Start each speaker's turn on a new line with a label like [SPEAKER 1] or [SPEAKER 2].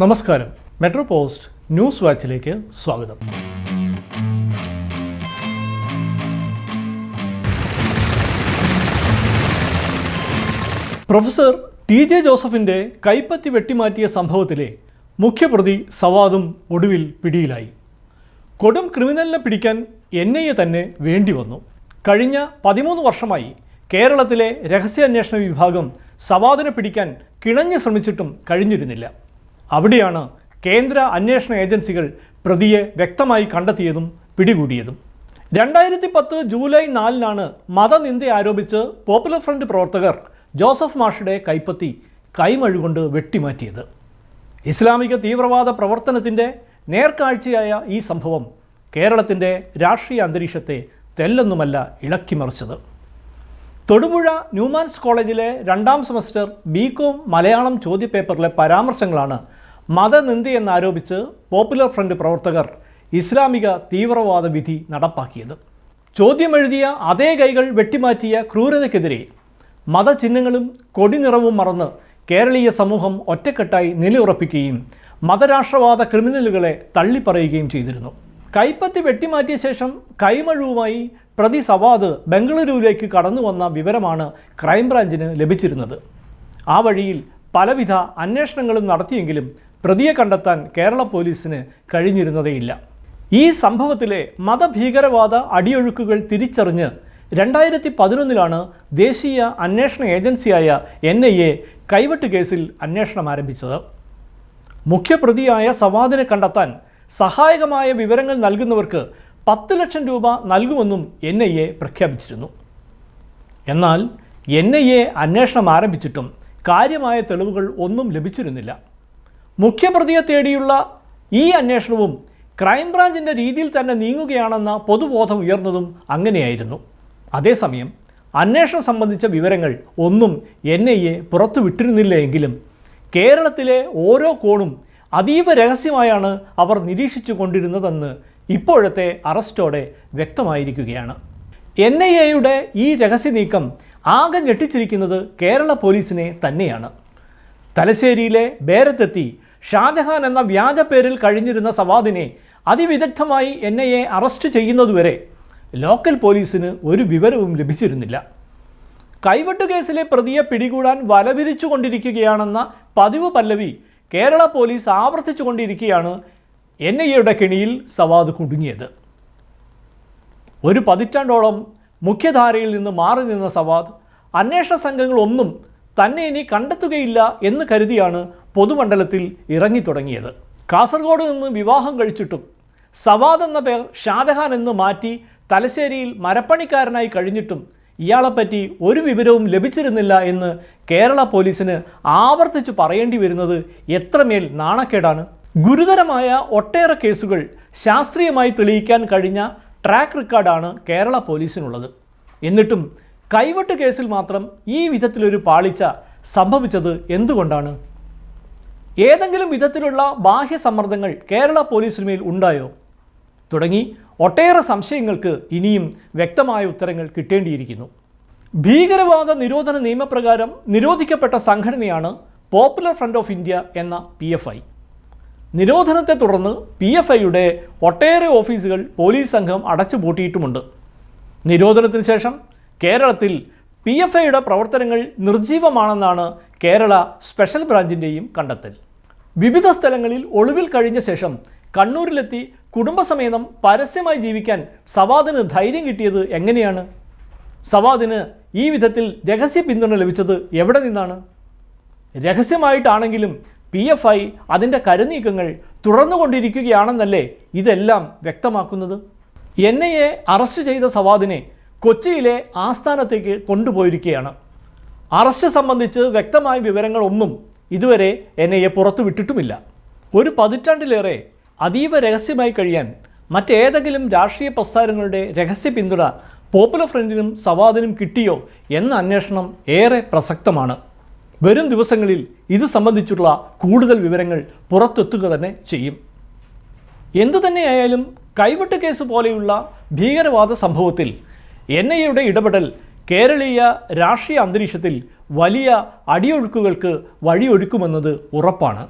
[SPEAKER 1] നമസ്കാരം. Metro post news വാച്ചിലേക്ക് സ്വാഗതം. Professor T J ജോസഫിന്റെ കൈപ്പത്തി വെട്ടിമാറ്റിയ സംഭവത്തിലെ മുഖ്യപ്രതി സവാദും ഒടുവിൽ പിടിയിലായി. കൊടും ക്രിമിനലിനെ പിടിക്കാൻ എൻ ഐ എ തന്നെ വേണ്ടി വന്നു. കഴിഞ്ഞ പതിമൂന്ന് വർഷമായി കേരളത്തിലെ രഹസ്യാന്വേഷണ വിഭാഗം സവാദിനെ പിടിക്കാൻ കിണഞ്ഞു ശ്രമിച്ചിട്ടും കഴിഞ്ഞിരുന്നില്ല. അവിടെയാണ് കേന്ദ്ര അന്വേഷണ ഏജൻസികൾ പ്രതിയെ വ്യക്തമായി കണ്ടെത്തിയതും പിടികൂടിയതും. രണ്ടായിരത്തി പത്ത് ജൂലൈ നാലിനാണ് മതനിന്ദ ആരോപിച്ച് പോപ്പുലർ ഫ്രണ്ട് പ്രവർത്തകർ ജോസഫ് മാഷയുടെ കൈപ്പത്തി കൈമഴുകൊണ്ട് വെട്ടിമാറ്റിയത്. ഇസ്ലാമിക തീവ്രവാദ പ്രവർത്തനത്തിന്റെ നേർക്കാഴ്ചയായ ഈ സംഭവം കേരളത്തിന്റെ രാഷ്ട്രീയ അന്തരീക്ഷത്തെ തെല്ലൊന്നുമല്ല ഇളക്കിമറിച്ചത്. തൊടുപുഴ ന്യൂമാൻസ് കോളേജിലെ രണ്ടാം സെമസ്റ്റർ ബികോം മലയാളം ചോദ്യപേപ്പറിലെ പരാമർശങ്ങളാണ് മതനിന്ദയെന്നാരോപിച്ച് പോപ്പുലർ ഫ്രണ്ട് പ്രവർത്തകർ ഇസ്ലാമിക തീവ്രവാദ വിധി നടപ്പാക്കിയത്. ചോദ്യമെഴുതിയ അതേ കൈകൾ വെട്ടിമാറ്റിയ ക്രൂരതയ്ക്കെതിരെ മതചിഹ്നങ്ങളും കൊടിനിറവും മറന്ന് കേരളീയ സമൂഹം ഒറ്റക്കെട്ടായി നിലയുറപ്പിക്കുകയും മതരാഷ്ട്രവാദ ക്രിമിനലുകളെ തള്ളിപ്പറയുകയും ചെയ്തിരുന്നു. കൈപ്പത്തി വെട്ടിമാറ്റിയ ശേഷം കൈമഴുവുമായി പ്രതി സവാദ് ബംഗളൂരുവിലേക്ക് കടന്നു വന്ന വിവരമാണ് ക്രൈംബ്രാഞ്ചിന് ലഭിച്ചിരുന്നത്. ആ വഴിയിൽ പലവിധ അന്വേഷണങ്ങളും നടത്തിയെങ്കിലും പ്രതിയെ കണ്ടെത്താൻ കേരള പോലീസിന് കഴിഞ്ഞിരുന്നതേയില്ല. ഈ സംഭവത്തിലെ മതഭീകരവാദ അടിയൊഴുക്കുകൾ തിരിച്ചറിഞ്ഞ് രണ്ടായിരത്തി പതിനൊന്നിലാണ് ദേശീയ അന്വേഷണ ഏജൻസിയായ എൻ ഐ എ കൈവെട്ട് കേസിൽ അന്വേഷണം ആരംഭിച്ചത്. മുഖ്യപ്രതിയായ സവാദിനെ കണ്ടെത്താൻ സഹായകമായ വിവരങ്ങൾ നൽകുന്നവർക്ക് പത്ത് ലക്ഷം രൂപ നൽകുമെന്നും എൻ ഐ എ പ്രഖ്യാപിച്ചിരുന്നു. എന്നാൽ എൻ ഐ എ അന്വേഷണം ആരംഭിച്ചിട്ടും കാര്യമായ തെളിവുകൾ ഒന്നും ലഭിച്ചിരുന്നില്ല. മുഖ്യപ്രതിയെ തേടിയുള്ള ഈ അന്വേഷണവും ക്രൈംബ്രാഞ്ചിന്റെ രീതിയിൽ തന്നെ നീങ്ങുകയാണെന്ന പൊതുബോധം ഉയർന്നതും അങ്ങനെയായിരുന്നു. അതേസമയം അന്വേഷണം സംബന്ധിച്ച വിവരങ്ങൾ ഒന്നും എൻ ഐ എ പുറത്തു വിട്ടിരുന്നില്ല എങ്കിലും കേരളത്തിലെ ഓരോ കോണും അതീവ രഹസ്യമായാണ് അവർ നിരീക്ഷിച്ചു കൊണ്ടിരുന്നതെന്ന് ഇപ്പോഴത്തെ അറസ്റ്റോടെ വ്യക്തമായിരിക്കുകയാണ്. എൻ ഐ എയുടെ ഈ രഹസ്യ നീക്കം ആകെ ഞെട്ടിച്ചിരിക്കുന്നത് കേരള പോലീസിനെ തന്നെയാണ്. തലശ്ശേരിയിലെ ബേരത്തെത്തി ഷാജഹാൻ എന്ന വ്യാജ പേരിൽ കഴിഞ്ഞിരുന്ന സവാദിനെ അതിവിദഗ്ധമായി എൻ ഐ എ അറസ്റ്റ് ചെയ്യുന്നതുവരെ ലോക്കൽ പോലീസിന് ഒരു വിവരവും ലഭിച്ചിരുന്നില്ല. കൈവെട്ട് കേസിലെ പ്രതിയെ പിടികൂടാൻ വലവിരിച്ചു കൊണ്ടിരിക്കുകയാണെന്ന പതിവ് പല്ലവി കേരള പോലീസ് ആവർത്തിച്ചു കൊണ്ടിരിക്കുകയാണ് എൻ ഐ എയുടെ കെണിയിൽ സവാദ് കുടുങ്ങിയത്. ഒരു പതിറ്റാണ്ടോളം മുഖ്യധാരയിൽ നിന്ന് മാറി നിന്ന സവാദ് അന്വേഷണ സംഘങ്ങളൊന്നും തന്നെ ഇനി കണ്ടെത്തുകയില്ല എന്ന് കരുതിയാണ് പൊതുമണ്ഡലത്തിൽ ഇറങ്ങിത്തുടങ്ങിയത്. കാസർഗോഡ് നിന്ന് വിവാഹം കഴിച്ചിട്ടും സവാദ് എന്ന പേർ ഷാജഹാൻ എന്ന് മാറ്റി തലശ്ശേരിയിൽ മരപ്പണിക്കാരനായി കഴിഞ്ഞിട്ടും ഇയാളെപ്പറ്റി ഒരു വിവരവും ലഭിച്ചിരുന്നില്ല എന്ന് കേരള പോലീസിന് ആവർത്തിച്ചു പറയേണ്ടി വരുന്നത് എത്രമേൽ നാണക്കേടാണ്. ഗുരുതരമായ ഒട്ടേറെ കേസുകൾ ശാസ്ത്രീയമായി തെളിയിക്കാൻ കഴിഞ്ഞ ട്രാക്ക് റെക്കോർഡാണ് കേരള പോലീസിനുള്ളത്. എന്നിട്ടും കൈവെട്ട് കേസിൽ മാത്രം ഈ വിധത്തിലൊരു പാളിച്ച സംഭവിച്ചത് എന്തുകൊണ്ടാണ്? ഏതെങ്കിലും വിധത്തിലുള്ള ബാഹ്യ സമ്മർദ്ദങ്ങൾ കേരള പോലീസിനുമേൽ ഉണ്ടായോ? തുടങ്ങി ഒട്ടേറെ സംശയങ്ങൾക്ക് ഇനിയും വ്യക്തമായ ഉത്തരങ്ങൾ കിട്ടേണ്ടിയിരിക്കുന്നു. ഭീകരവാദ നിരോധന നിയമപ്രകാരം നിരോധിക്കപ്പെട്ട സംഘടനയാണ് പോപ്പുലർ ഫ്രണ്ട് ഓഫ് ഇന്ത്യ എന്ന പി എഫ് ഐ നിരോധനത്തെ തുടർന്ന് പി എഫ് ഐയുടെ ഒട്ടേറെ ഓഫീസുകൾ പോലീസ് സംഘം അടച്ചുപൂട്ടിയിട്ടുമുണ്ട്. നിരോധനത്തിന് ശേഷം കേരളത്തിൽ പി എഫ് ഐയുടെ പ്രവർത്തനങ്ങൾ നിർജീവമാണെന്നാണ് കേരള സ്പെഷ്യൽ ബ്രാഞ്ചിന്റെയും കണ്ടെത്തൽ. വിവിധ സ്ഥലങ്ങളിൽ ഒളിവിൽ കഴിഞ്ഞ ശേഷം കണ്ണൂരിലെത്തി കുടുംബസമേതം പരസ്യമായി ജീവിക്കാൻ സവാദിന് ധൈര്യം കിട്ടിയത് എങ്ങനെയാണ്? സവാദിന് ഈ വിധത്തിൽ രഹസ്യ പിന്തുണ ലഭിച്ചത് എവിടെ നിന്നാണ്? രഹസ്യമായിട്ടാണെങ്കിലും പി എഫ് ഐ അതിന്റെ കരുനീക്കങ്ങൾ തുടർന്നുകൊണ്ടിരിക്കുകയാണെന്നല്ലേ ഇതെല്ലാം വ്യക്തമാക്കുന്നത്? എൻ ഐ എ അറസ്റ്റ് ചെയ്ത സവാദിനെ കൊച്ചിയിലെ ആസ്ഥാനത്തേക്ക് കൊണ്ടുപോയിരിക്കുകയാണ്. അറസ്റ്റ് സംബന്ധിച്ച് വ്യക്തമായ വിവരങ്ങളൊന്നും ഇതുവരെ എന്നെ പുറത്തു വിട്ടിട്ടുമില്ല. ഒരു പതിറ്റാണ്ടിലേറെ അതീവ രഹസ്യമായി കഴിയാൻ മറ്റേതെങ്കിലും രാഷ്ട്രീയ പ്രസ്ഥാനങ്ങളുടെ രഹസ്യ പിന്തുണ പോപ്പുലർ ഫ്രണ്ടിനും സവാദിനും കിട്ടിയോ എന്ന അന്വേഷണം ഏറെ പ്രസക്തമാണ്. വരും ദിവസങ്ങളിൽ ഇത് സംബന്ധിച്ചുള്ള കൂടുതൽ വിവരങ്ങൾ പുറത്തെത്തുക തന്നെ ചെയ്യും. എന്തു തന്നെയായാലും കൈവെട്ട് കേസ് പോലെയുള്ള ഭീകരവാദ സംഭവത്തിൽ എൻ ഇടപെടൽ കേരളീയ രാഷ്ട്രീയ അന്തരീക്ഷത്തിൽ വലിയ അടിയൊഴുക്കുകൾക്ക് വഴിയൊരുക്കുമെന്നത് ഉറപ്പാണ്.